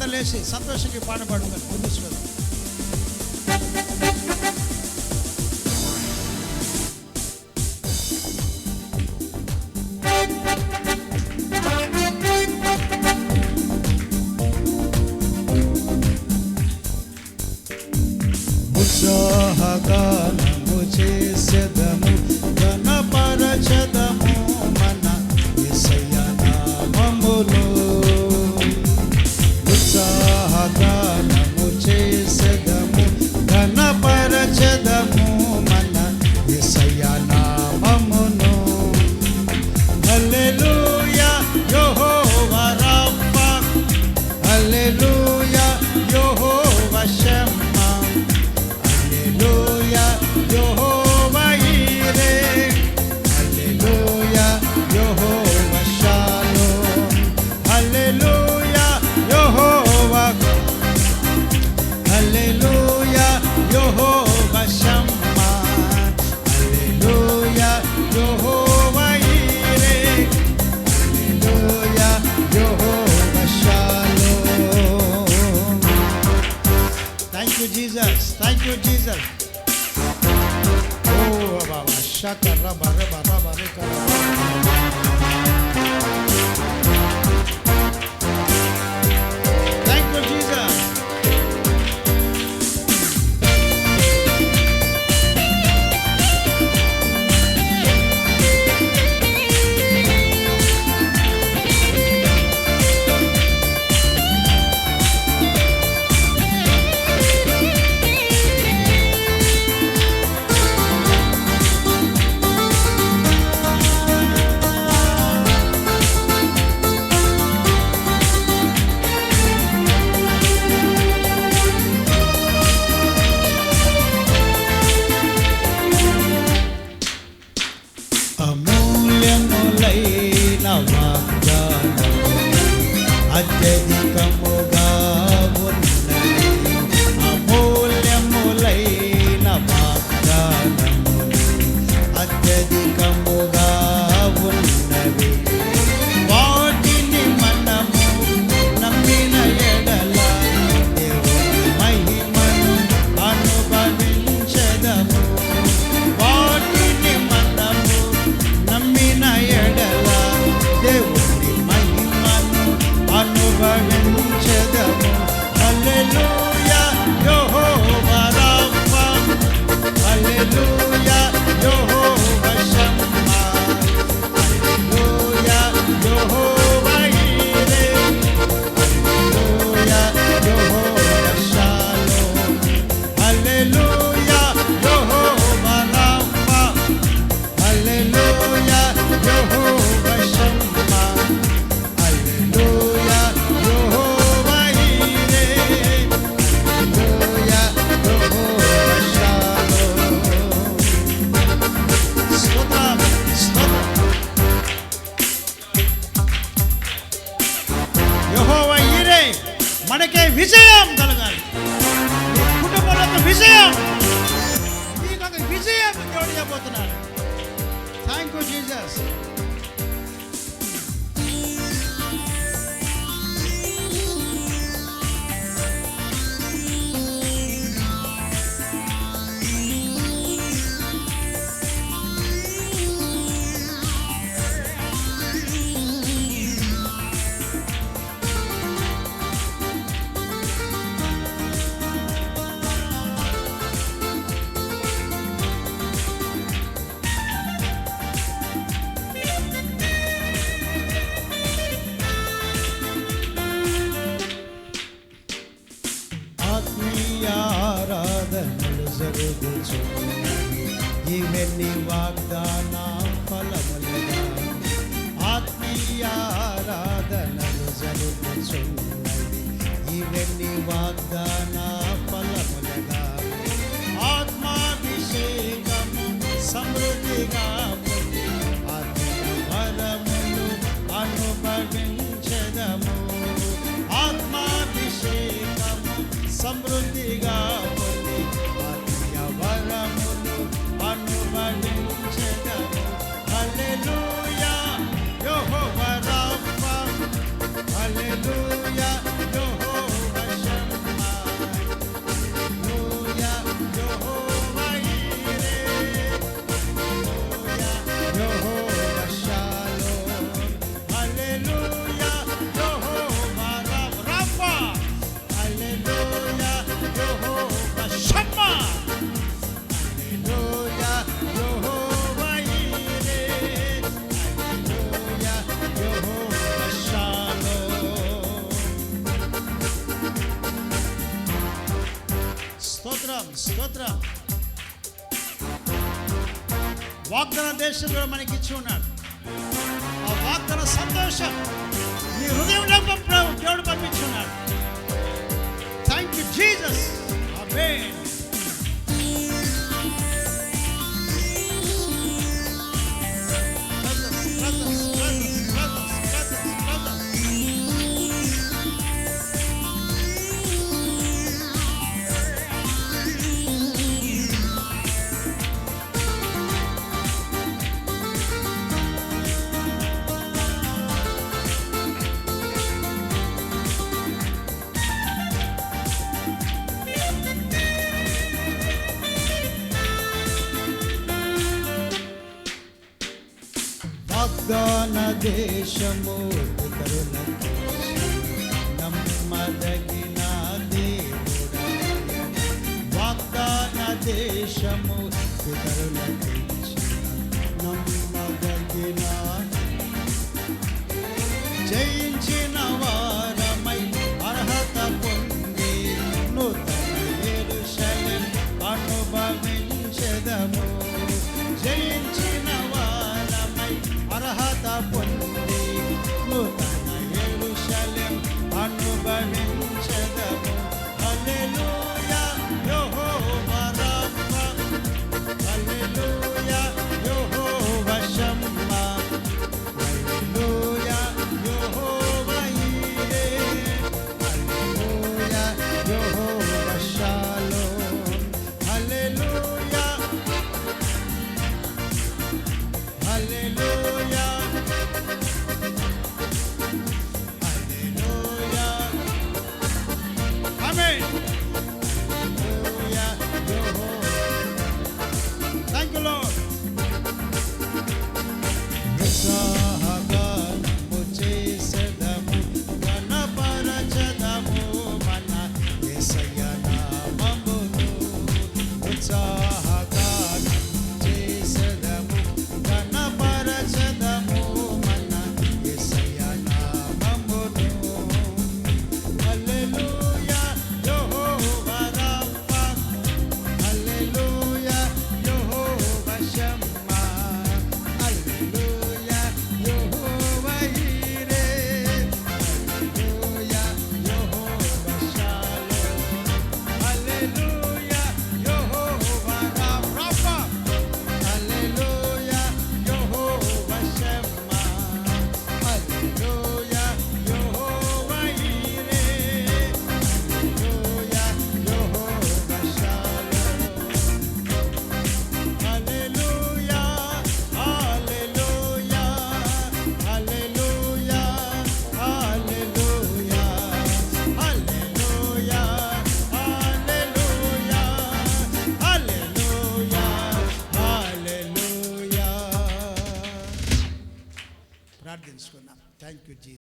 అందరు లేచి సంతోషంగా పాట పాడుతారు ముందు मुसोहगान na paz. Thank you, Jesus. Oh, Baba, Shaka Rabba. Campo Thank you, Jesus. జరుగుచు ఈమెన్ని వాగ్దాన ఫలములుగా ఆత్మీయ ఆరాధనలు జరుగుచున్నది ఈమెన్ని వాగ్దాన ఫలములుగా ఆత్మాభిషేకము సమృద్ధిగా అనుభవించదము. ఆత్మాభిషేకము సమృద్ధిగా స్తోత్ర స్తోత్రం వాగ్దాన దేశంలో మనకి ఇచ్చి ఉన్నాడు. ఆ వాగ్దాన సంతోషం నీ హృదయంలో దేవుడు పంపించున్నాడు థ్యాంక్ యూ జీజస్ ఆమేన్ దేశము ఇతరులకు నమ్మదగిన దేవుడాయన. వాగ్దాన దేశము ఇతరులకు నమ్మదగిన జయించిన Thank you, Jesus.